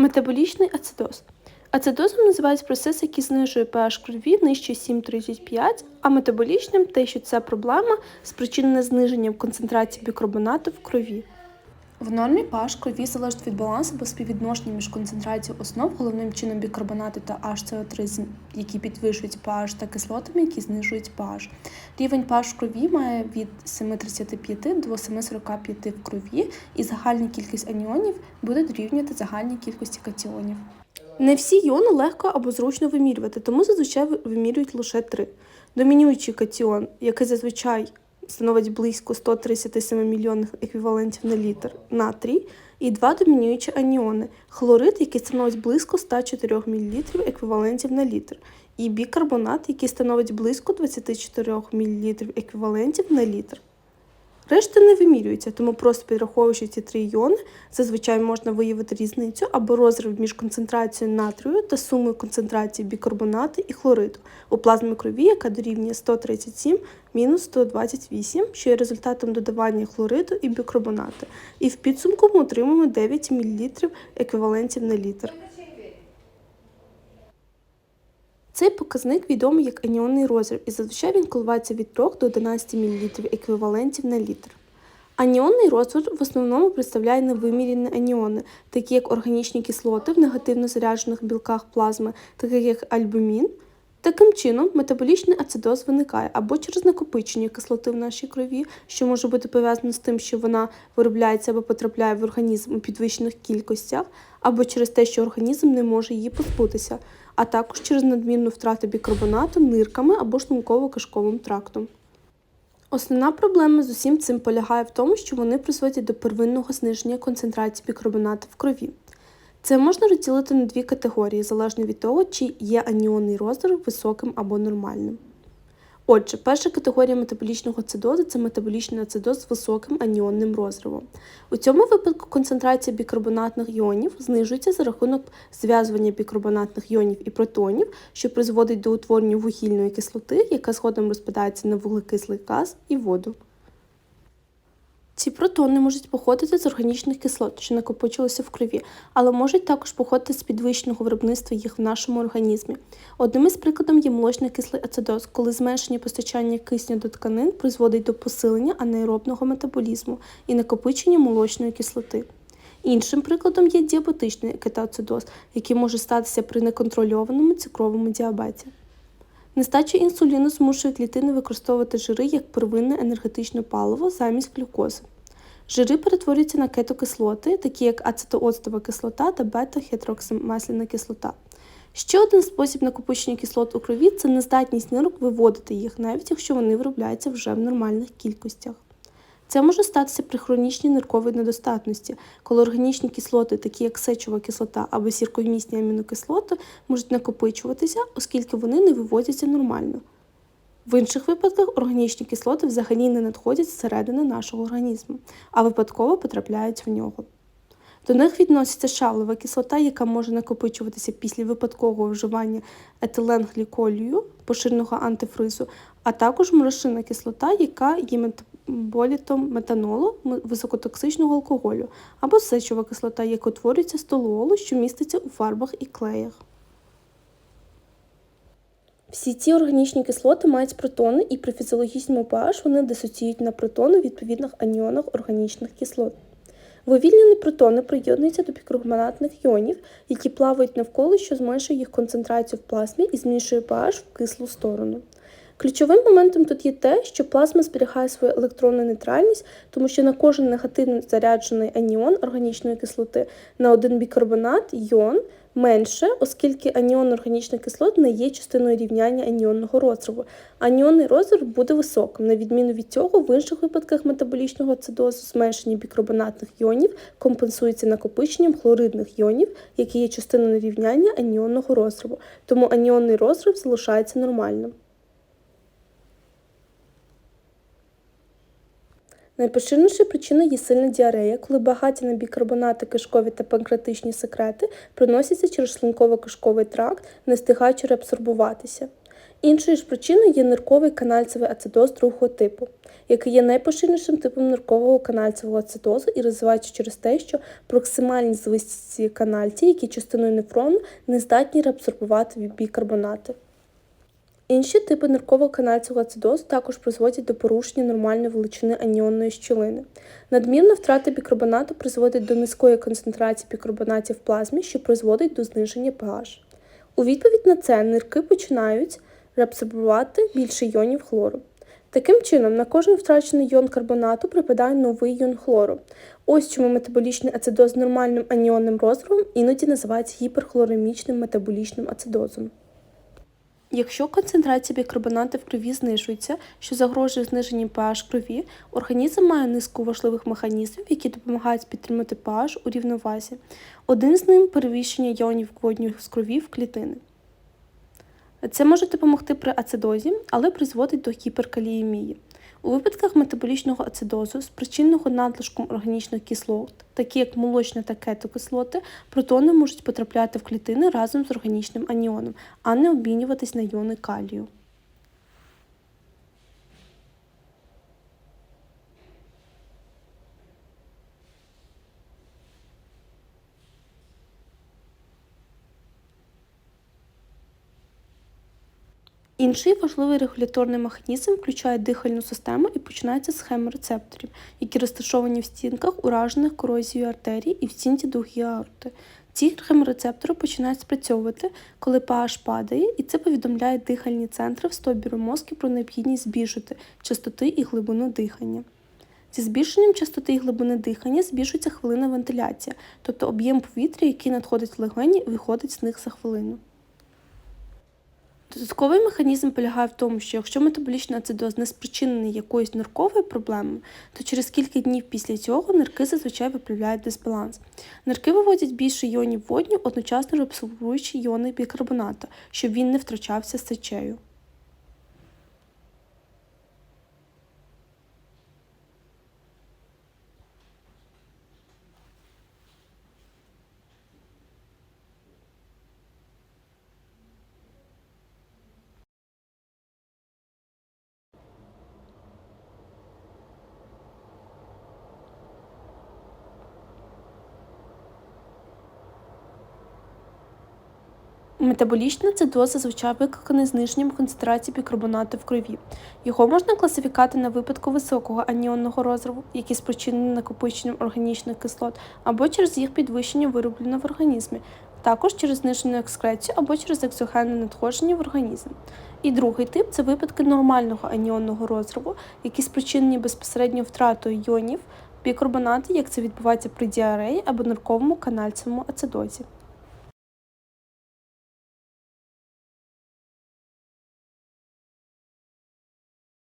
Метаболічний ацидоз. Ацидозом називають процес, який знижує pH крові нижче 7,35, а метаболічним те, що це проблема спричинена зниженням концентрації бікарбонату в крові. В нормі pH крові залежить від балансу або співвідношення між концентрацією основ, головним чином бікарбонату та HCO3, які підвищують pH, та кислотами, які знижують pH. Рівень pH в крові має від 7,35 до 7,45 в крові, і загальна кількість аніонів буде дорівнювати загальній кількості катіонів. Не всі іони легко або зручно вимірювати, тому зазвичай вимірюють лише три. Домінуючий катіон, який зазвичай становить близько 137 мільйонних еквівалентів на літр натрій, і два домінуючі аніони хлорид, який становить близько 104 мл еквівалентів на літр, і бікарбонат, який становить близько 24 мл еквівалентів на літр. Решта не вимірюється, тому просто підраховуючи ці три іони, зазвичай можна виявити різницю або розрив між концентрацією натрію та сумою концентрації бікарбонату і хлориду у плазмі крові, яка дорівнює 137 мінус 128, що є результатом додавання хлориду і бікарбонату. І в підсумку ми отримуємо 9 мл еквівалентів на літр. Цей показник відомий як аніонний розрив, і зазвичай він коливається від 3 до 11 мл еквівалентів на літр. Аніонний розрив в основному представляє невимірені аніони, такі як органічні кислоти в негативно заряджених білках плазми, таких як альбумін. Таким чином, метаболічний ацидоз виникає або через накопичення кислоти в нашій крові, що може бути пов'язано з тим, що вона виробляється або потрапляє в організм у підвищених кількостях, або через те, що організм не може її позбутися, а також через надмірну втрату бікарбонату нирками або шлунково-кишковим трактом. Основна проблема з усім цим полягає в тому, що вони призводять до первинного зниження концентрації бікарбонату в крові. Це можна розділити на дві категорії, залежно від того, чи є аніонний розрив високим або нормальним. Отже, перша категорія метаболічного ацидозу це метаболічний ацидоз з високим аніонним розривом. У цьому випадку концентрація бікарбонатних іонів знижується за рахунок зв'язування бікарбонатних іонів і протонів, що призводить до утворення вугільної кислоти, яка згодом розпадається на вуглекислий газ і воду. Ці протони можуть походити з органічних кислот, що накопичилися в крові, але можуть також походити з підвищеного виробництва їх в нашому організмі. Одним із прикладом є молочний кислий ацидоз, коли зменшення постачання кисню до тканин призводить до посилення анаеробного метаболізму і накопичення молочної кислоти. Іншим прикладом є діабетичний кетоацидоз, який може статися при неконтрольованому цукровому діабеті. Нестача інсуліну змушує клітини використовувати жири як первинне енергетичне паливо замість глюкози. Жири перетворюються на кетокислоти, такі як ацетооцтова кислота та бета-хідроксимасляна кислота. Ще один спосіб накопичення кислот у крові це нездатність нирок виводити їх, навіть якщо вони виробляються вже в нормальних кількостях. Це може статися при хронічній нирковій недостатності, коли органічні кислоти, такі як сечова кислота або сірковмісні амінокислоти, можуть накопичуватися, оскільки вони не виводяться нормально. В інших випадках органічні кислоти взагалі не надходять зсередини нашого організму, а випадково потрапляють в нього. До них відноситься шавлова кислота, яка може накопичуватися після випадкового вживання етиленгліколію, поширеного антифризу, а також морошинна кислота, яка є метаболітом метанолу, високотоксичного алкоголю, або сечова кислота, яка утворюється з толуолу, що міститься у фарбах і клеях. Всі ці органічні кислоти мають протони, і при фізіологічному pH вони дисоціюють на протони в відповідних аніонах органічних кислот. Вивільнені протони приєднуються до бікарбонатних іонів, які плавають навколо, що зменшує їх концентрацію в плазмі і змішує pH в кислу сторону. Ключовим моментом тут є те, що плазма зберігає свою електронну нейтральність, тому що на кожен негативно заряджений аніон органічної кислоти на один бікарбонат йон менше, оскільки аніон органічних кислот не є частиною рівняння аніонного розриву. Аніонний розрив буде високим. На відміну від цього, в інших випадках метаболічного ацидозу зменшення бікарбонатних іонів компенсується накопиченням хлоридних іонів, які є частиною рівняння аніонного розриву. Тому аніонний розрив залишається нормальним. Найпоширеніша причина є сильна діарея, коли багаті на бікарбонати кишкові та панкреатичні секрети проносяться через шлунково-кишковий тракт, не встигаючи реабсорбуватися. Іншою ж причиною є нирковий канальцевий ацидоз другого типу, який є найпоширенішим типом ниркового канальцевого ацидозу і розвивається через те, що проксимальні звисті канальці, які частиною нефрону не здатні реабсорбувати бікарбонати. Інші типи ниркового канальцевого ацидозу також призводять до порушення нормальної величини аніонної щілини. Надмірна втрата бікарбонату призводить до низької концентрації бікарбонатів в плазмі, що призводить до зниження pH. У відповідь на це нирки починають реабсорбувати більше йонів хлору. Таким чином, на кожен втрачений йон карбонату припадає новий йон хлору. Ось чому метаболічний ацидоз з нормальним аніонним розривом іноді називається гіперхлоремічним метаболічним ацидозом. Якщо концентрація бікарбонату в крові знижується, що загрожує зниженню pH крові, організм має низку важливих механізмів, які допомагають підтримати pH у рівновазі. Один з ним перевіщення іонів водню з крові в клітини. Це може допомогти при ацидозі, але призводить до гіперкаліємії. У випадках метаболічного ацидозу, спричиненого надлишком органічних кислот, такі як молочна та кетокислоти, протони можуть потрапляти в клітини разом з органічним аніоном, а не обмінюватись на іони калію. Інший важливий регуляторний механізм включає дихальну систему і починається з хеморецепторів, які розташовані в стінках уражених корозією артерій і в стінці дуги аорти. Ці хеморецептори починають спрацьовувати, коли pH падає, і це повідомляє дихальні центри в стовбіру мозку про необхідність збільшити частоти і глибину дихання. Зі збільшенням частоти і глибини дихання збільшується хвилина вентиляція, тобто об'єм повітря, який надходить в легені, виходить з них за хвилину. Додатковий механізм полягає в тому, що якщо метаболічний ацидоз не спричинений якоюсь нирковою проблемою, то через кілька днів після цього нирки зазвичай виправляють дисбаланс. Нирки виводять більше іонів водню, одночасно реабсорбуючи іони бікарбонату, щоб він не втрачався з сечею. Метаболічний ацидоз зазвичай викликаний зниженням концентрації бікарбонату в крові. Його можна класифікувати на випадку високого аніонного розриву, який спричинений накопиченням органічних кислот, або через їх підвищення вироблення в організмі, також через знижену екскрецію або через екзогенне надходження в організм. І другий тип це випадки нормального аніонного розриву, які спричинені безпосередньо втратою йонів бікарбонату, як це відбувається при діареї або нирковому канальцевому ацидозі.